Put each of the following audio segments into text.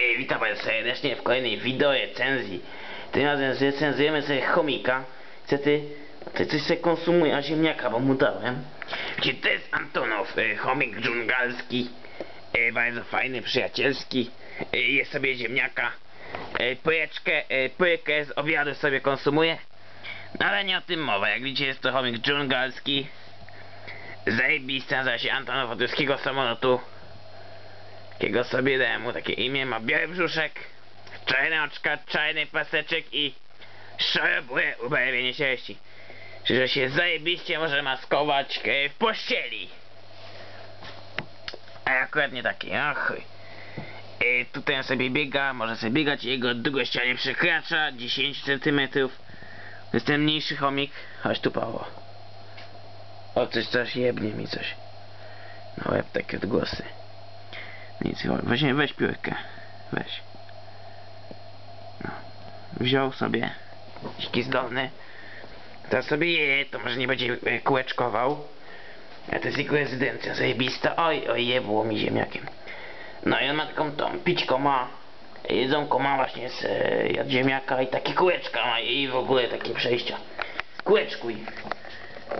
E, witam serdecznie w kolejnej wideo recenzji. Tym razem zrecenzujemy sobie chomika. Niestety, coś sobie konsumuje, a ziemniaka, bo mu dałem. Gdzie to jest Antonow, e, chomik dżungalski. E, bardzo fajny, przyjacielski. E, sobie ziemniaka. E, pojeczkę, e, z obiadu sobie konsumuje. No ale nie o tym mowa. Jak widzicie, jest to chomik dżungalski. Zajebisty, nazywa się Antonow od samolotu. Jakiego sobie dałem mu takie imię, ma biały brzuszek, czarne oczka, czarny paseczek i szarobłe ubarwienie sierści. Że się zajebiście może maskować e, w pościeli. A akurat nie taki, o chuj. E, tutaj sobie biega, może sobie biegać, jego długość nie przekracza 10 cm. To jest ten mniejszy chomik. Chodź tu Paweł. O, coś, coś jebnie mi coś. Na łeb takie odgłosy. Nic, weź, weź piórkę. Weź. No. Wziął sobie. Jakiś zdolny. Teraz sobie je, to może nie będzie e, kółeczkował. A to jest jego rezydencja zajebista. Oj, oj, jebło mi ziemniakiem. No i on ma taką tą pićką ma. Jedzonko ma właśnie z e, ziemniaka i takie kółeczka ma i w ogóle takie przejścia. Kółeczkuj.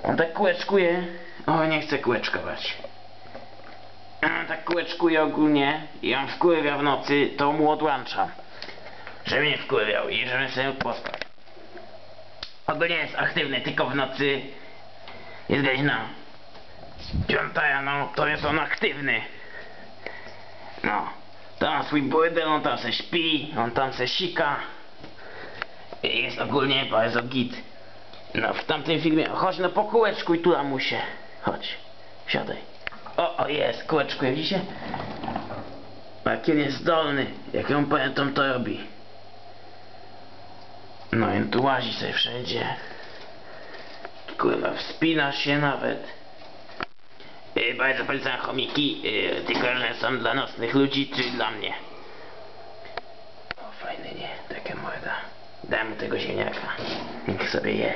On tak kółeczkuje. O, nie chcę kółeczkować. Tak kółeczkuje ogólnie i on wkurwia w nocy, to mu odłączam. Żeby nie wkurwiał i żeby sobie mógł pospać. Ogólnie jest aktywny tylko w nocy. Jest godzina piąta rano, to jest on aktywny. No, to ma swój burdel, on tam se śpi, on tam se sika. I jest ogólnie bardzo git. No, w tamtym filmie, chodź no po kółeczku i tu lamusie. Chodź, siadaj. O, o jest, kółeczku, widzicie? Jaki on jest zdolny, jak ją pamiętam to robi. No i tu łazi sobie wszędzie. Kurwa, wspina się nawet. Yy, bardzo polecam chomiki, yy, tylko że są dla nocnych ludzi, czy dla mnie. O, fajny, nie? Takie morda. Daj mu tego ziemniaka. Niech sobie je.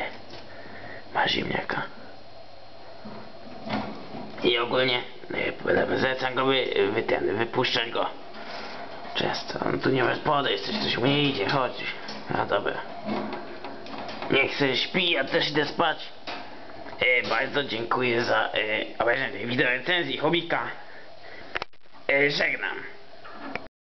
Ma ziemniaka. I ogólnie y, zlecam go wy, ten, wypuszczać go często. On tu nie masz podejść, coś, coś mu nie idzie, chodź. A dobra. Niech sobie śpi, ja też idę spać. E, bardzo dziękuję za e, obejrzenie wideo recenzji Chomika. E, żegnam.